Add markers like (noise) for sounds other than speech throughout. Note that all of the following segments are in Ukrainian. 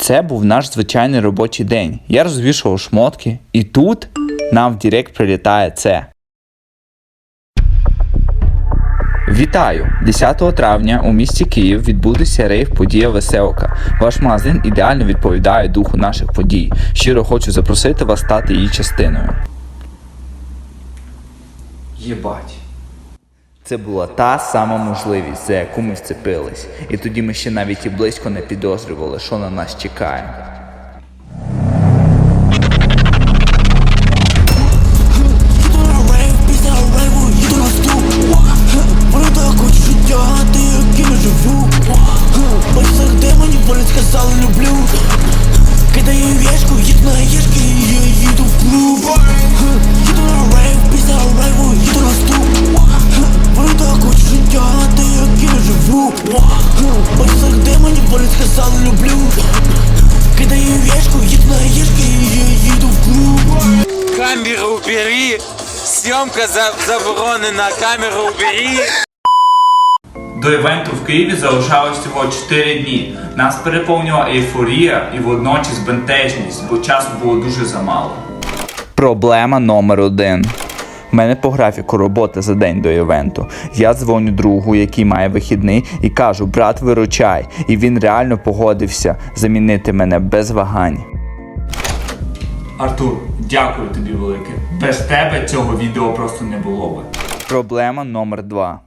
Це був наш звичайний робочий день. Я розвішував шмотки, і тут нам в Директ прилітає це. Вітаю! 10 травня у місті Київ відбудеться рейв подія Веселка. Ваш магазин ідеально відповідає духу наших подій. Щиро хочу запросити вас стати її частиною. Єбать. Це була та сама можливість, за яку ми вцепились. І тоді ми ще навіть і близько не підозрювали, що на нас чекає. За- заборонена, камеру убери! До івенту в Києві залишалось всього 4 дні. Нас переповнювала ейфорія і водночас бентежність, бо часу було дуже замало. Проблема номер один. У мене по графіку робота за день до івенту. Я дзвоню другу, який має вихідний, і кажу: брат, виручай. І він реально погодився замінити мене без вагань. Артур, дякую тобі велике. Без тебе цього відео просто не було би. Проблема номер два.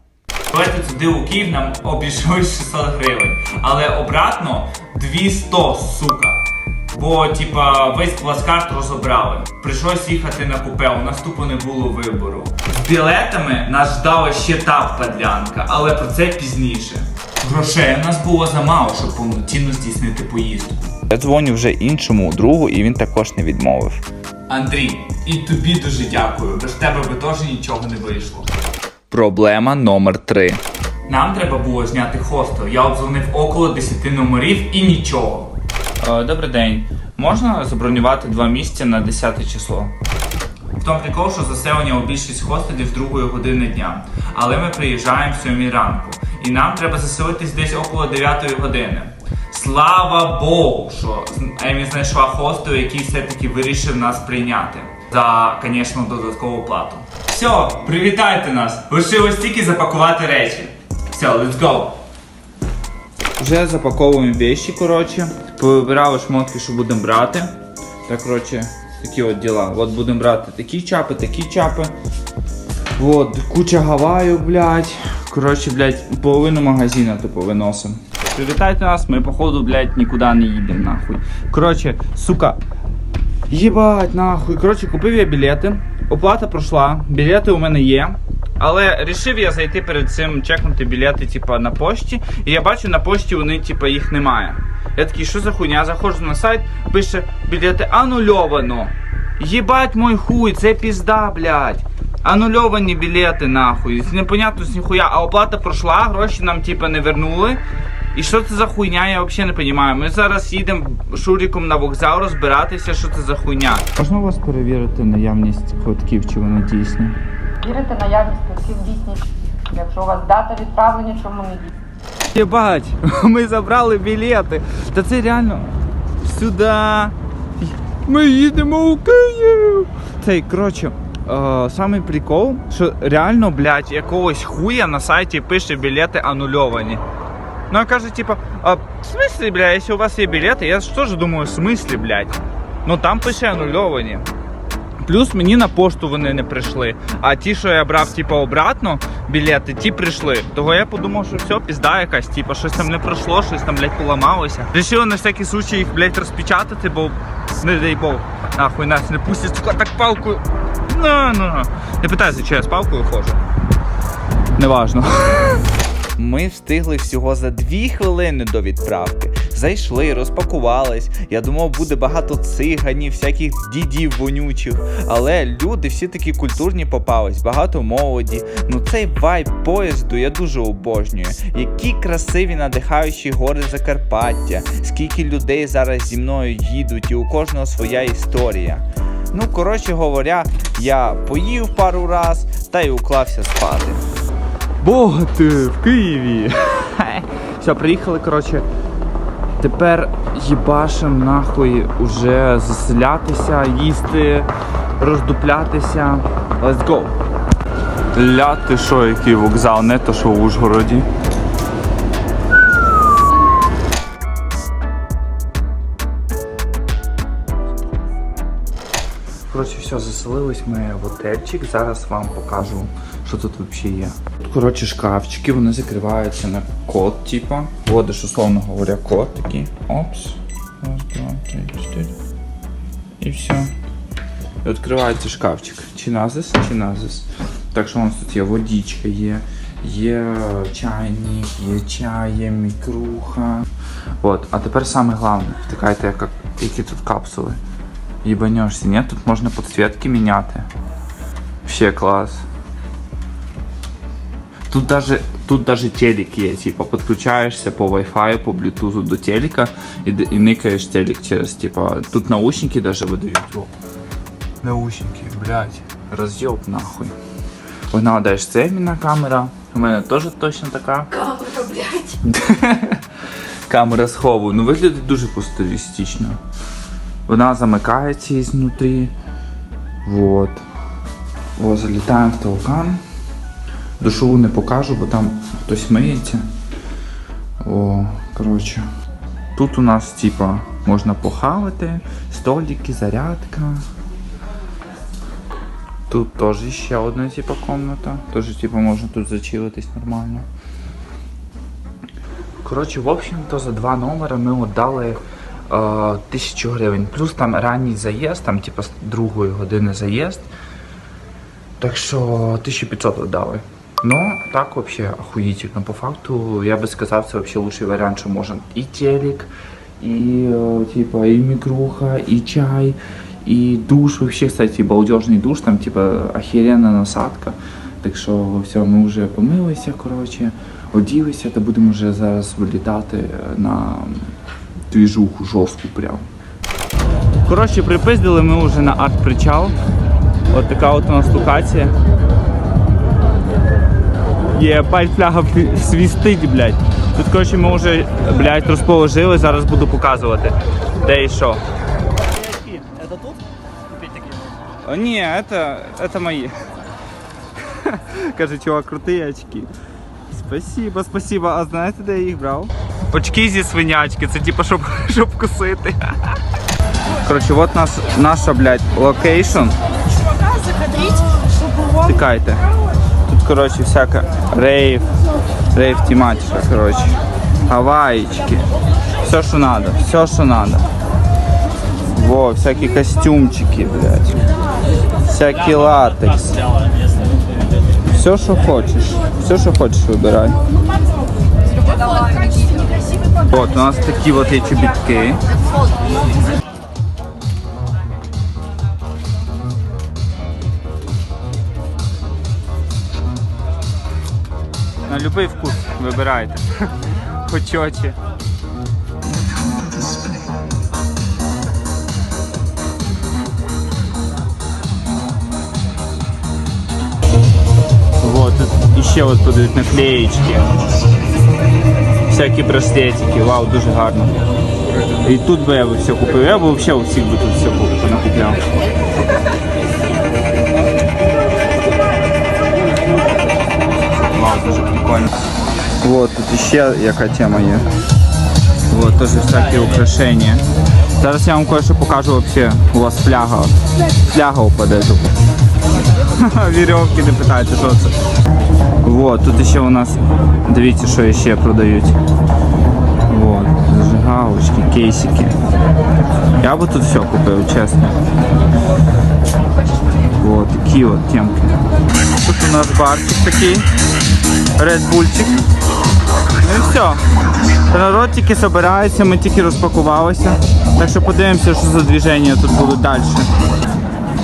Давайте туди у Київ нам обійшлось 600 гривень. Але обратно 200, сука. Бо, типа, весь плацкарт розібрали. Прийшлось їхати на купе, у нас тупо не було вибору. З білетами нас ждала ще та падлянка, але про це пізніше. Грошей у нас було замало, щоб повноцінно здійснити поїздку. Я дзвоню вже іншому другу, і він також не відмовив. Андрій, і тобі дуже дякую. Без тебе би теж нічого не вийшло. Проблема номер 3 Нам треба було зняти хостел. Я обдзвонив около 10 номерів і нічого. Е, добрий день. Можна забронювати два місця на 10 число? В тому прикол, що заселення у більшість хостелів з другої години дня. Але ми приїжджаємо в 7 ранку. І нам треба заселитись десь около 9 години. Слава Богу, що Емі знайшла хостел, який все-таки вирішив нас прийняти. За, звісно, додаткову плату. Все, привітайте нас! Лишилось тільки запакувати речі. Все, let's go! Вже запаковуємо вещи, коротше. Повибирали шмотки, що будемо брати. Так, коротше, такі от діла. От будемо брати такі чапи, такі чапи. От, куча гаваю, блядь. Коротше, блядь, половину магазина тупо виносимо. Привітайте нас, ми походу, блядь, нікуди не їдемо, нахуй. Коротше, сука. Єбать, нахуй. Коротше, купив я білети. Оплата пройшла, білети у мене є. Але рішив я зайти перед цим чекнути білети, типа, на пошті. І я бачу, на пошті вони, типа, їх немає. Я такий, що за хуйня? Заходжу на сайт, пише білети анульовано. Єбать мой хуй, це пізда, блядь. Анульовані білети, нахуй. Непонятно з ніхуя. А оплата пройшла, гроші нам, типа, не вернули. І що це за хуйня, я взагалі не розумію. Ми зараз їдемо шуріком на вокзал розбиратися, що це за хуйня. Можна у вас перевірити наявність квитків, чи вони дійсні? Вірите наявність квитків дійсність. Якщо у вас дата відправлення, чому не дійсні? Єбать, (laughs) ми забрали білети. Та це реально сюди. Ми їдемо у Київ. Цей, коротше, е, самий прикол, що реально, блядь, якогось хуя на сайті пише білети анульовані. Ну, а каже, типа, а, в смислі, бля, якщо у вас є білети, я ж теж думаю, в смислі, блядь. Ну там пише анульовані. Плюс мені на пошту вони не прийшли. А ті, що я брав, типу, обратно білети, ті прийшли. Того я подумав, що все, пізда якась, типу, щось там не пройшло, щось там, блядь, поламалося. Рішили на всякий случай їх, блядь, розпечатати, бо не дай Бог, нахуй нас не пустять, сука, так палкою. На, на. Не питайся, чи я з палкою ходжу. Неважно. Ми встигли всього за дві хвилини до відправки. Зайшли, розпакувались. Я думав, буде багато циганів, всяких дідів вонючих. Але люди всі такі культурні попались, багато молоді. Ну цей вайб поїзду я дуже обожнюю. Які красиві надихаючі гори Закарпаття, скільки людей зараз зі мною їдуть, і у кожного своя історія. Ну, коротше говоря, я поїв пару раз та й уклався спати. Богати в Києві. (laughs) Все, приїхали, коротше. Тепер їбашим нахуй уже заселятися, їсти, роздуплятися. Let's go! Ля, ти що, який вокзал, не то що в Ужгороді. Коротше, все, заселились ми в отельчик. Зараз вам покажу, що тут взагалі є. Коротше, шкафчики, вони закриваються на код, типа. Вводиш, условно говоря, код такий. Опс. Раз, два, три, чотири. І все. І відкривається шкафчик. Чи назис, чи назис. Так що у нас тут є водичка, є, є чайник, є чай, є мікруха. От, а тепер саме головне, втикайте, як, які тут капсули. Ебанешься, нет? Тут можно подсветки меняти. Вообще класс. Тут даже, тут даже телек є, типа подключаєшся по Wi-Fi, по Bluetooth до телека і, і никаєш телек через, типа, тут наушники даже видають. О. Наушники, блядь, роз'єб нахуй. Погнала далі це мінна камера. У мене теж точно така. Камера, блядь. (laughs) камера схову. Ну виглядить дуже футуристично. Вона замикається ізнутрі. Вот. О, залітаємо в толкан. Душову не покажу, бо там хтось миється. О, коротше. Тут у нас, типа, можна похавати, столики, зарядка. Тут теж ще одна, типа, комната. Теж, типа, можна тут зачилитись нормально. Коротше, в общем-то, за два номера ми віддали е, гривень. Плюс там ранній заїзд, там типа з другої години заїзд. Так що 1500 віддали. Ну, так вообще охуительно. По факту, я би сказав, це вообще лучший варіант, що можна і телек, і е, типа, і мікруха, і чай, і душ. Вообще, кстати, балдежний душ, там типа охеренна насадка. Так що все, ми вже помилися, коротше, оділися, та будемо вже зараз вилітати на двіжуху жорстку прям. Коротше, припиздили ми вже на арт-причал. От така от у нас локація. Є фляга свістить, блядь. Тут, коротше, ми вже, блядь, розположили, зараз буду показувати. Де і що. Это тут купить такие? О, ні, это, это мої. (laughs) Каже, чувак, круті очки. Спасибо, спасибо. А знаєте, де я їх брав? Очки зі свинячки, це типу, щоб, (laughs) щоб кусити. Коротше, от нас, наша, блядь, локейшн. Тікайте. Тут, коротше, всяка рейв, рейв тематика, коротше. Гаваїчки. Все, що надо, все, що надо. Во, всякі костюмчики, блядь. Всякий латекс. Все, що хочеш. Все, що хочеш, вибирай. От, у нас такі от є чобітки. На будь-який вкус вибирайте. (laughs) Хочочі. Вот, тут еще вот подають наклеечки. Всякі браслетики, вау, дуже гарно. І тут би я би все купив. Я би взагалі всіх би тут все купив, накупляв. Вау, дуже прикольно. Вот, тут ще яка тема є. Вот, тоже всякі украшения. Зараз я вам кое-що покажу вообще. У вас фляга. Фляга упаде тут. Вірьовки не питайте, що це. Вот, тут ще у нас, дивіться, що ще продають. Вот, зажигалочки, кейсики. Я би тут все купив, чесно. Вот, такі от темки. Тут у нас барчик такий. Редбульчик. Ну і все. Народ тільки збирається, ми тільки розпакувалися. Так що подивимося, що за движення тут будуть далі.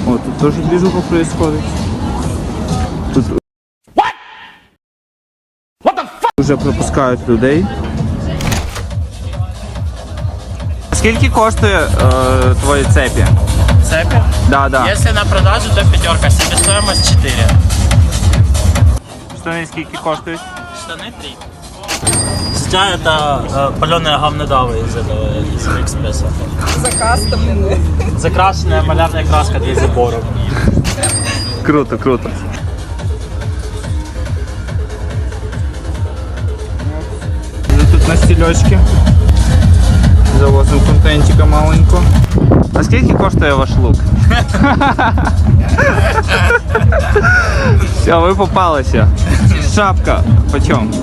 О, тут теж движуха происходит. Тут вже пропускають людей. Скільки коштує е, твої цепі? Цепи? Да, да. Если на продажу, то пятерка, себестоимость 4. Штани скільки коштують? Штаны 3. Хотя это э, паленые говнодавы из этого, из Алиэкспресса. Закастомлены. Закрашенная малярная краска для заборов. Круто, круто. Тут на стільочки. Завозимо контентика маленько. А скільки коштує ваш лук? Все, ви попалися. Шапка. Почем?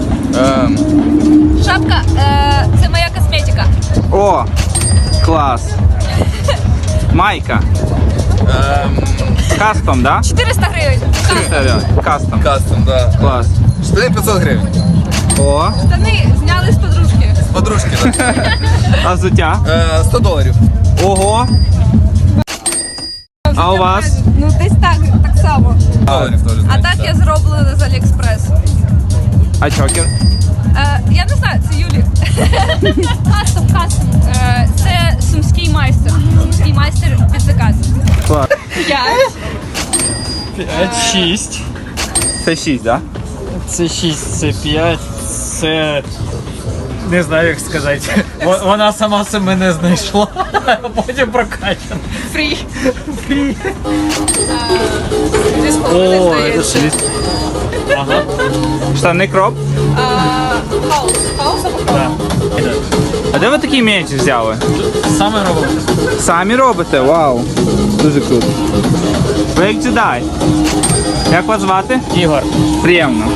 Шапка е, це моя косметика. О! Клас. Майка. Кастом, да? 400 гривень. Кастом. Кастом, да. Клас. Штани 500 гривень. О, Штани зняли з подружки. Подружки, так. (laughs) а взуття? Е, 100 доларів. Ого. А у вас? Ну десь так, так само. Доларів теж. А так я зроблена з Аліекспресу. А чокер? Е, я не знаю, це Юлі. (laughs) Кастом, кастом. Е, це сумський майстер. Сумський майстер під заказ. Клас. П'ять. 6. Це 6, да? Це 6, це 5, це. Не знаю, як сказати. Вона сама себе не знайшла, а (laughs) потім прокачана. Фрі. Фрі. Дві з половиною, здається. Ага. Штани кроп? А, Хаус. Хаус або Да. А де ви такий меч взяли? Саме робив. Самі робите? Вау. Дуже круто. Ви як джедай. Як вас звати? Ігор. Приємно.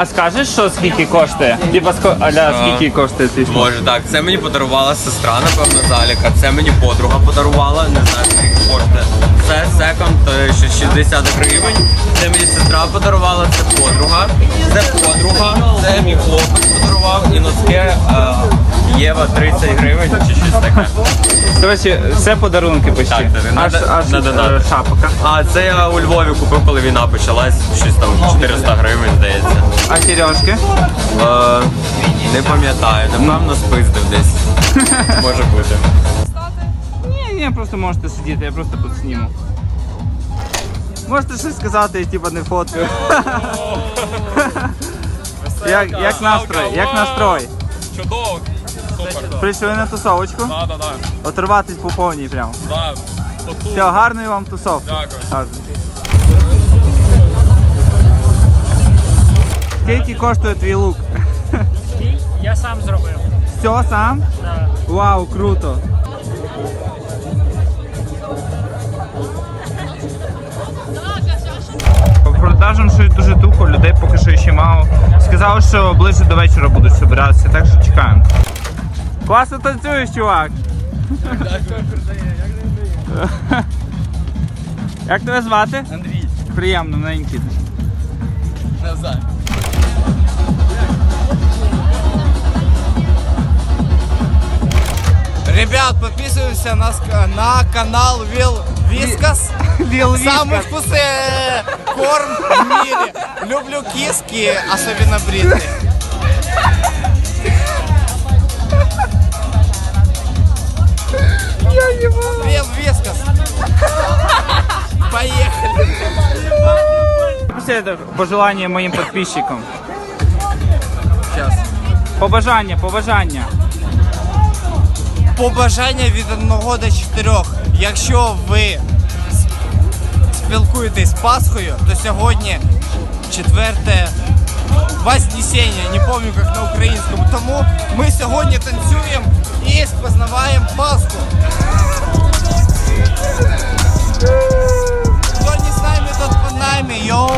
А скажеш, що скільки коштує? Типа ско... аля скільки коштує ти? Може так, це мені подарувала сестра, напевно, заліка. Це мені подруга подарувала, не знаю, скільки коштує. Це секонд е, ще 60 гривень. Це мені сестра подарувала, це подруга. Це подруга, це мій хлопець подарував і носки е, Єва 30 гривень чи щось таке. Коротше, все подарунки почти. Так, так, аж, надо- аж надо, е, надо. шапка. А це я у Львові купив, коли війна почалась, щось там 400 гривень, здається. А сережки? Е, не пам'ятаю, напевно, спиздив десь. (laughs) Може бути. Ні, ні, просто можете сидіти, я просто підсніму. Можете щось сказати, я типа не фоткаю. (laughs) як, як настрой? Як настрой? Чудово. Супер. Прийшли на тусовочку? Да, да, да. Оторватись по повній прям. Да. Все, гарної вам тусовки. Дякую. Гарно. Скільки коштує твій лук? Я сам зробив. Все сам? Да. Вау, круто. По продажам щось дуже тухо, людей поки що ще мало. Сказали, що ближче до вечора будуть збиратися, так що чекаємо. Класно танцюєш, чувак. Як тебе звати? Андрій. Приємно, мене Нікіта. Назад. Ребят, подписываемся на, ск- на канал Вил Вискас. (laughs) Віл Самый вкусный э, корм в мире. Люблю киски, особенно бритые. Вил Вискас. Поехали. Це пожелання моїм підписчикам. Побажання, побажання. Побажання від 1 до 4. Якщо ви спілкуєтесь з Пасхою, то сьогодні четверте Вознесення, не пам'ятаю як на українському. Тому ми сьогодні танцюємо і спознаваємо Пасху. Хто не з нами, тот под нами, йоу!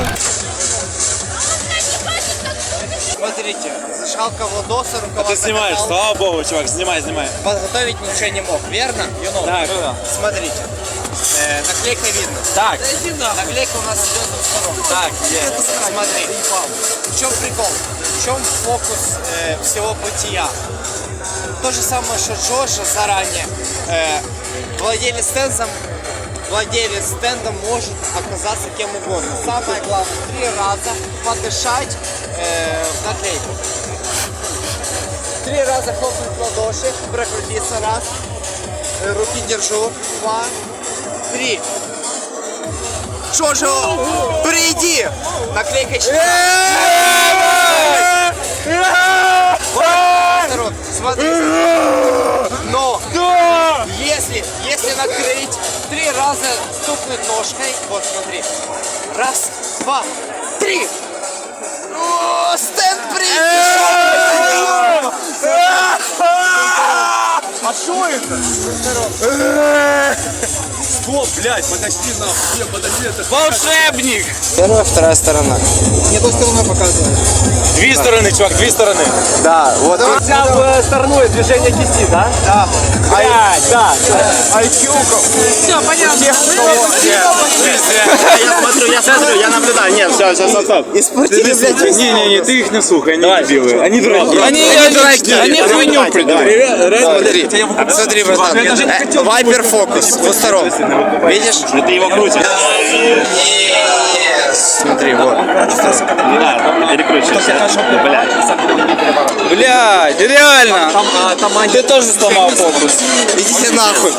Смотрите, зажалка Владоса, руководство. Ты снимаешь, слава богу, чувак, снимай, снимай. Подготовить ничего не мог, верно? You know? Так. Смотрите. Э, наклейка видно. Так. Наклейка у нас идет со сторон. Так, есть. Смотри. В чем прикол? В чем фокус э, всего бытия? То же самое, что Джорджа заранее. Э, владелец стенда, владелец стенда может оказаться кем угодно. Самое главное, три раза подышать э, в наклейку. Три раза хлопнуть в ладоши, прокрутиться. Раз. Э, Руки держу. Два. Три. Джоджо, приди! Наклейка Смотри. Но если, если накрыть, три раза стукнуть ножкой, вот смотри. Раз, два, три. О, стенд А что это? Стоп, блядь, подожди нахуй. Подожди, это Волшебник! Первая, вторая сторона. Не ту сторону показывай. Дві сторони, чувак, дві сторони. Да, вот. Вся в стороной движение кисти, да? Да. Блядь, да. Все, понятно. (laughs) Я смотрю, я смотрю, я наблюдаю. Нет, все, все, стоп, стоп. Испортили, блядь, Не, не, не, ты их не слухай, они дебилы. Они дураки. Они, они дураки, они хуйню Смотри, смотри, братан. Э, Вайпер фокус, двусторонний. Видишь? Это его крутит. Смотри, вот. Не надо, Перекручивайся. Блядь. Блядь, реально. Ты тоже сломал фокус. Идите нахуй.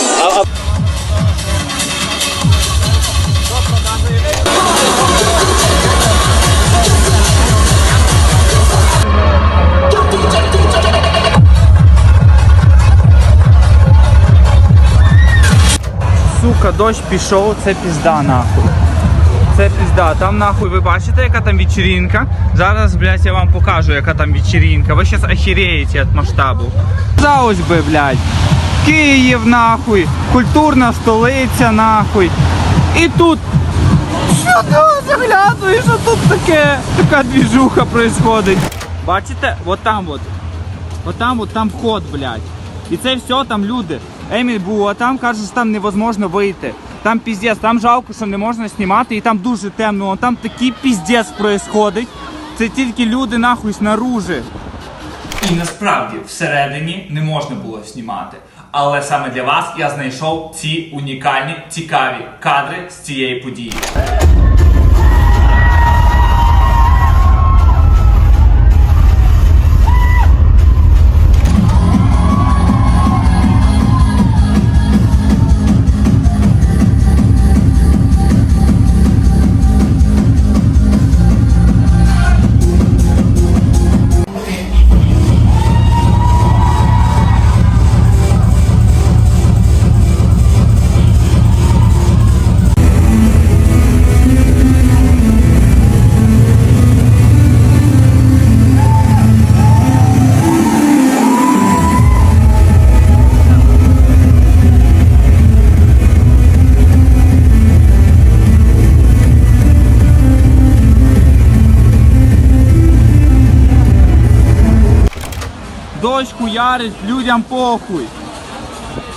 Сука, дощ пішов, це пізда нахуй. Це пізда. Там нахуй, ви бачите, яка там вечеринка? Зараз, блядь, я вам покажу, яка там вечеринка. Ви зараз охереєте від масштабу. Заось би, блядь. Київ нахуй, культурна столиця нахуй. І тут. Що ти заглядуєш, що тут таке? Така двіжуха происходить. Бачите? От там от. От там от там вход, блядь. І це все там люди. Еміль був, а там каже, що там невозможно вийти. Там піздець, там жалко, що не можна знімати, і там дуже темно. Там такий піздець происходить. Це тільки люди нахуй снаружи. І насправді всередині не можна було знімати. Але саме для вас я знайшов ці унікальні, цікаві кадри з цієї події. Дощ людям похуй.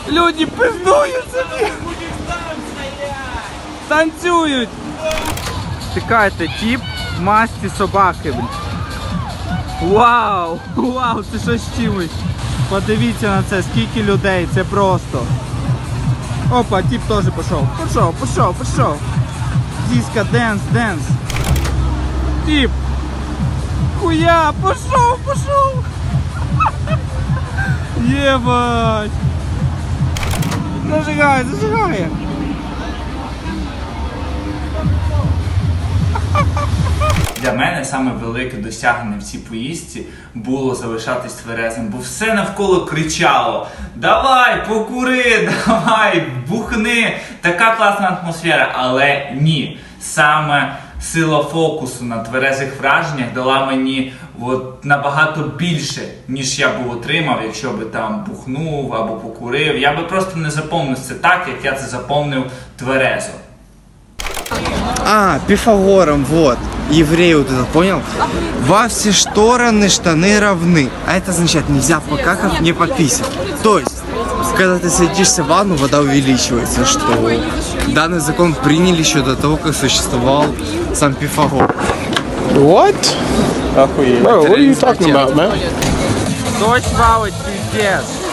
Люди пиздують собі. Танцюють. Чекайте, тіп в масці собаки. Вау! Вау, це щось чимось. Подивіться на це, скільки людей, це просто. Опа, тіп теж пішов. Пішов, пішов, пішов. Діска, денс, денс. Тіп. Хуя, пішов, пішов. Єбать! Зажигає, зажигає! Для мене саме велике досягнення в цій поїздці було залишатись тверезим, бо все навколо кричало: Давай, покури, (laughs) давай, бухни! Така класна атмосфера, але ні. Саме сила фокусу на тверезих враженнях дала мені от, набагато більше, ніж я б отримав, якщо би там бухнув або покурив. Я би просто не заповнив це так, як я це заповнив тверезо. А, Пифагором, вот. Еврей вот это, понял? Во все стороны штаны равны. А это означает, нельзя покакав, не пописать. То есть, когда ты садишься в ванну, вода увеличивается, что данный закон приняли еще до того, как существовал сам Пифагор. What? Охуєть. Bro, what are you talking about, man? Дощ валить, піздець.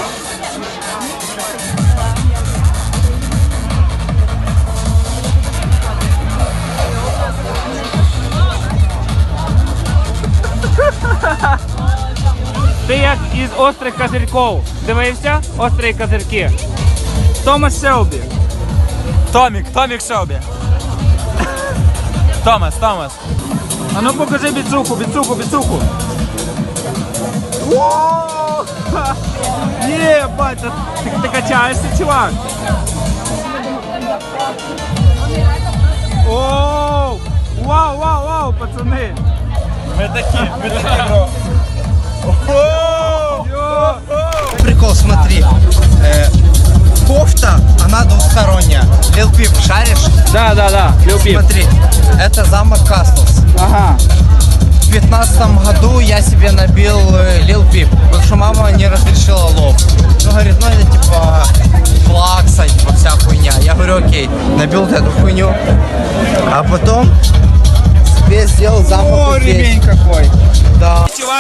Ти як із острих козирьків. Дивився? Острі козирки. Томас Селбі. Томік, Томік Шелбі. Томас, Томас. А ну покажи біцуху, біцуху, біцуху. Є, бать, ти, ти качаєшся, чувак. Оу! Вау, вау, вау, пацани! Ми такі, ми такі, бро. Йо! Прикол, смотри. Э, кофта, она двухсторонняя. Лил Пип, шаришь? Да, да, да, люби. Смотри, это замок Каслс. Ага. В пятнадцатом году я себе набил э, Лил Пип, потому что мама не разрешила лов. Ну, говорит, ну это типа плакса, типа вся хуйня. Я говорю, окей, набил вот эту хуйню. А потом себе сделал замок вот здесь. какой.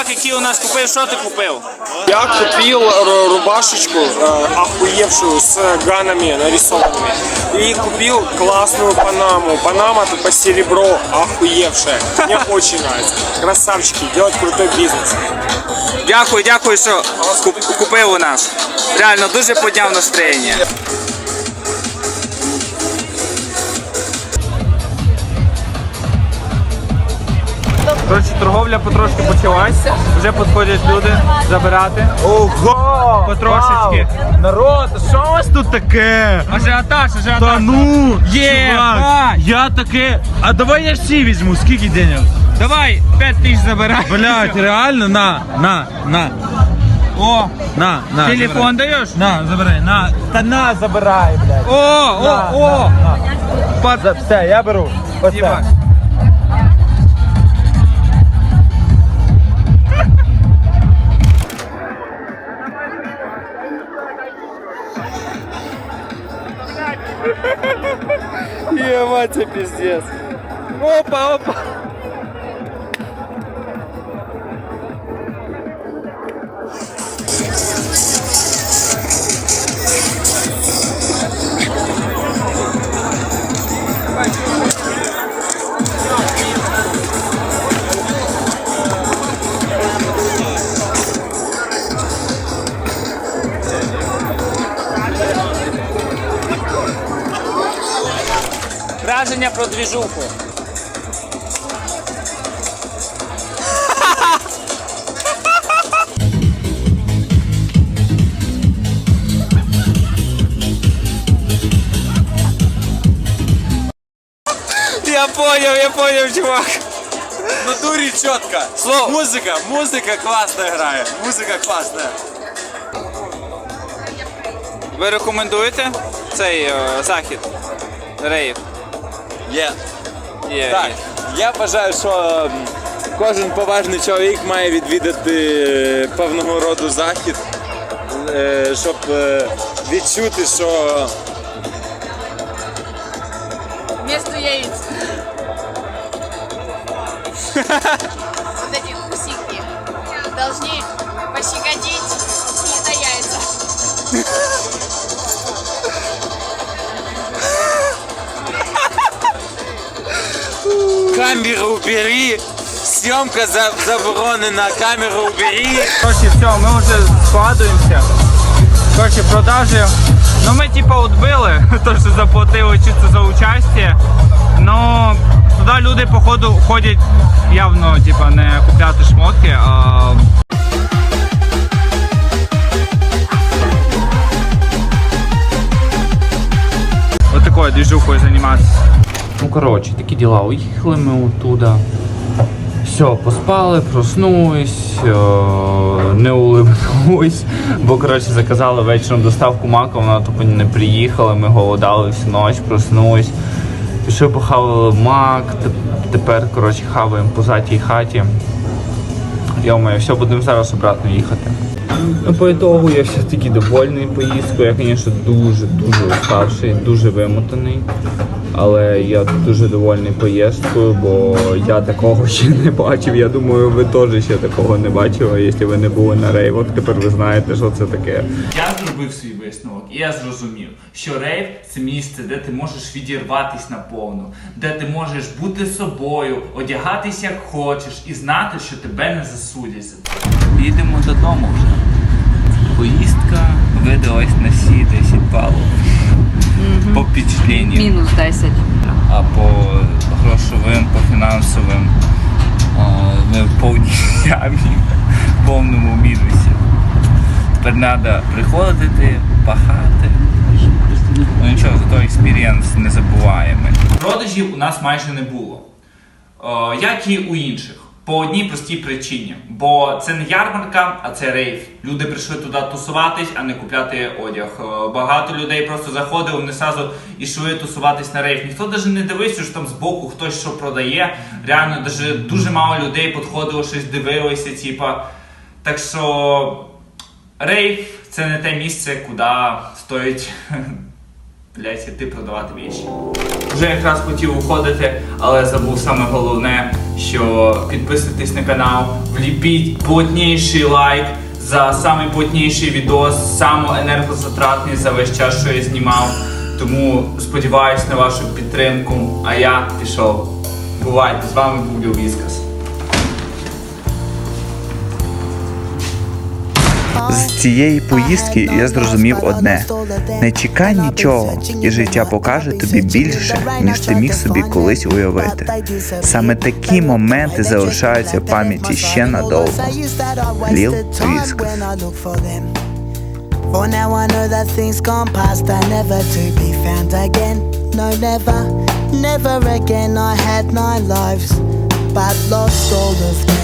Чувак, який у нас купив, що ти купив? Я купил ру- рубашечку э, охуевшую с ганами нарисованными. И купил классную панаму. Панама тупо серебро охуевшая. Мне очень нравится. Красавчики, делать крутой бизнес. Дякую, дякую, що куп- купив у нас. Реально дуже підняв настроєння. Коротше, торговля потрошки почалась. Вже підходять люди забирати. Ого! Потрошечки. Народ, що у вас тут таке? Ажіотаж, ажіотаж. Та ну, Є, чувак, я таке. А давай я всі візьму, скільки денег? Давай, 5 тисяч забирай. Блять, реально, на, на, на, О, на, на. телефон даєш? На, забирай, на. Та на, забирай, блядь. О, о, о. За- Все, я беру. Єбать. Це. мать, пиздец. Опа, опа. Враження про двіжуху. Я понял, я понял, чувак. В натурі чітко. Слово. Музика, музика класно грає. Музика класна. Ви рекомендуєте цей е, захід? Рейв? Є. Є. Так, я вважаю, що кожен поважний чоловік має відвідати е, певного роду захід, е, щоб е, відчути, що Вместо яиц. Вот эти усики должны пощекотить и на яйца. Камеру убери, за- заборонена, камеру убери. Короче, все, ми вже складуємося. Короче, продажі. Ну ми типа відбили, (laughs) то що заплатили чисто за участие. Ну туди люди походу ходять явно типа не купляти шмотки, а вот такой движухою займатися. Ну коротше, такі діла. Уїхали ми оттуда. Все, поспали, проснулись, е, не улибнулись, бо коротше заказали вечором доставку мака, вона тупо не приїхала, ми голодали всю ніч, проснулись. Пішли похавали мак, тепер коротше хаваємо по затій хаті. Йомаю, все, будемо зараз обратно їхати. Ну, по ітогу я все-таки довольний поїздкою. Я, звісно, дуже-дуже уставший, дуже вимотаний. Але я дуже довольний поїздкою, бо я такого (laughs) ще не бачив. Я думаю, ви теж ще такого не бачили. Якщо ви не були на рейвах, тепер ви знаєте, що це таке. Я зробив свій висновок, і я зрозумів, що рейв це місце, де ти можеш відірватись наповну, де ти можеш бути собою, одягатись як хочеш і знати, що тебе не засудять за це. Їдемо додому вже. Поїздка видалась на всі 10 балів. Впечатленню. Мінус 10. А по грошовим, по фінансовим ми в повній (laughs) ямі, в повному мінусі. Тепер треба приходити, пахати. Ну нічого, зато експірієнс не забуваємо. Продажів у нас майже не було. Як і у інших. По одній простій причині. Бо це не ярмарка, а це рейв. Люди прийшли туди тусуватись, а не купляти одяг. Багато людей просто заходили, вони сразу йшли тусуватись на рейв. Ніхто навіть не дивився, що там збоку хтось що продає. Реально, навіть дуже мало людей підходило, щось дивилося, типа. Так що рейв це не те місце, куди стоїть блять, іти продавати віші. Вже якраз хотів уходити, але забув саме головне, що підписуйтесь на канал, вліпіть плотніший лайк за самий плотніший відос, самий енергозатратний за весь час, що я знімав. Тому сподіваюсь на вашу підтримку. А я пішов. Бувайте, з вами був Віскас. З цієї поїздки я зрозумів одне: не чекай нічого, і життя покаже тобі більше, ніж ти міг собі колись уявити. Саме такі моменти залишаються в пам'яті ще надовго. Ліл never again. I had nine lives, but lost all of them.